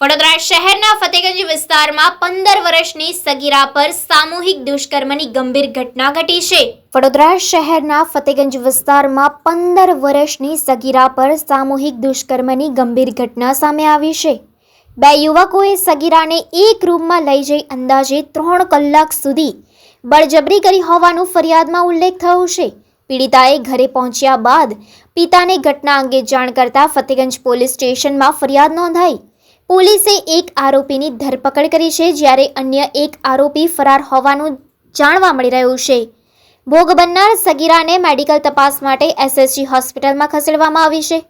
વડોદરા શહેરના ફતેગંજ વિસ્તારમાં પંદર વર્ષની સગીરા પર સામૂહિક દુષ્કર્મની ગંભીર ઘટના ઘટી છે. વડોદરા શહેરના ફતેગંજ વિસ્તારમાં પંદર વર્ષની સગીરા પર સામૂહિક દુષ્કર્મની ગંભીર ઘટના સામે આવી છે. બે યુવકોએ સગીરાને એક રૂમમાં લઈ જઈ અંદાજે ત્રણ કલાક સુધી બળજબરી કરી હોવાનું ફરિયાદમાં ઉલ્લેખ થયો છે. પીડિતાએ ઘરે પહોંચ્યા બાદ પિતાને ઘટના અંગે જાણ કરતા ફતેગંજ પોલીસ સ્ટેશનમાં ફરિયાદ નોંધાઈ. પોલીસે એક આરોપીની ધરપકડ કરી છે, જ્યારે અન્ય એક આરોપી ફરાર હોવાનું જાણવા મળી રહ્યું છે. ભોગ બનનાર સગીરાને મેડિકલ તપાસ માટે એસએસજી હોસ્પિટલમાં ખસેડવામાં આવી છે.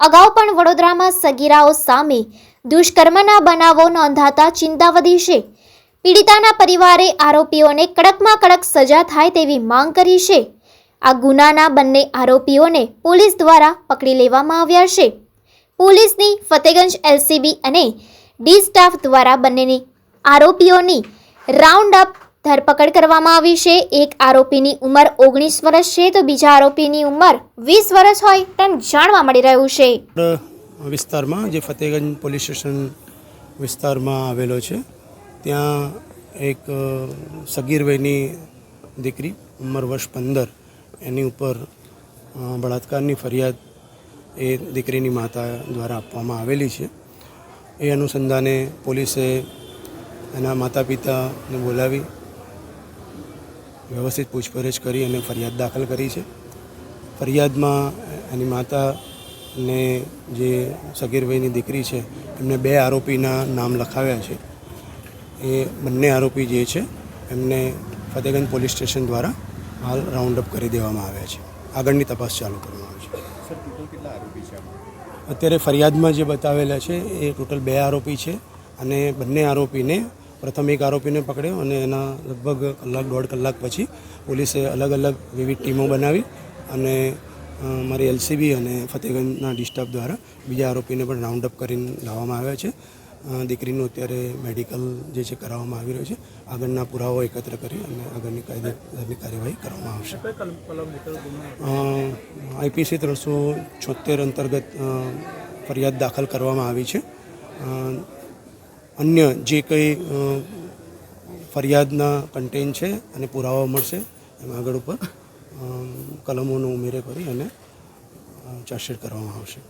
અગાઉ પણ વડોદરામાં સગીરાઓ સામે દુષ્કર્મના બનાવો નોંધાતા ચિંતા વધી છે. પીડિતાના પરિવારે આરોપીઓને કડકમાં કડક સજા થાય તેવી માંગ કરી છે. આ ગુનાના બંને આરોપીઓને પોલીસ દ્વારા પકડી લેવામાં આવ્યા છે. પોલીસની ફતેગંજ એલસીબી અને ડી સ્ટાફ દ્વારા બંનેની આરોપીઓની રાઉન્ડ અપ ધરપકડ કરવામાં આવી છે. એક આરોપીની ઉંમર ઓગણીસ વર્ષ છે તો બીજા આરોપીની ઉંમર વીસ વર્ષ હોય તેમ જાણવા મળી રહ્યું છે. વિસ્તારમાં જે ફતેગંજ પોલીસ સ્ટેશન વિસ્તારમાં આવેલો છે, ત્યાં એક સગીર વયની દીકરી, ઉંમર વર્ષ પંદર, એની ઉપર બળાત્કારની ફરિયાદ એ દીકરીની માતા દ્વારા આપવામાં આવેલી છે. એ અનુસંધાને પોલીસે એના માતા પિતાને બોલાવી વ્યવસ્થિત પૂછપરછ કરી અને ફરિયાદ દાખલ કરી છે. ફરિયાદમાં એની માતાને જે સગીરભાઈની દીકરી છે, એમને બે આરોપીના નામ લખાવ્યા છે. એ બંને આરોપી જે છે, એમને ફતેગંજ પોલીસ સ્ટેશન દ્વારા હાલ રાઉન્ડ અપ કરી દેવામાં આવ્યા છે. આગળની તપાસ ચાલુ કરવામાં આવી છે અત્યારે ફરિયાદમાં જે બતાવેલા છે, એ ટોટલ બે આરોપી છે અને બંને આરોપીને, પ્રથમ એક આરોપીને પકડ્યો અને એના લગભગ કલાક, દોઢ કલાક પછી પોલીસે અલગ અલગ વિવિધ ટીમો બનાવી અને મારી એલસીબી અને ફતેહગંજના ડિસ્ટર્બ દ્વારા બીજા આરોપીને પણ રાઉન્ડ અપ કરીને લાવવામાં આવ્યા છે. દીકરીનું અત્યારે મેડિકલ જે છે કરાવવામાં આવી રહ્યું છે. આગળના પુરાવો એકત્ર કરી અને આગળની કાયદેસરની કાર્યવાહી કરવામાં આવશે. આઈપીસી ત્રણસો છોતેર અંતર્ગત ફરિયાદ દાખલ કરવામાં આવી છે. અન્ય જે કંઈ ફરિયાદના કન્ટેન્ટ છે અને પુરાવા મળશે એમાં આગળ ઉપર કલમોનો ઉમેરે કરી અને ચાર્જશીટ કરવામાં આવશે.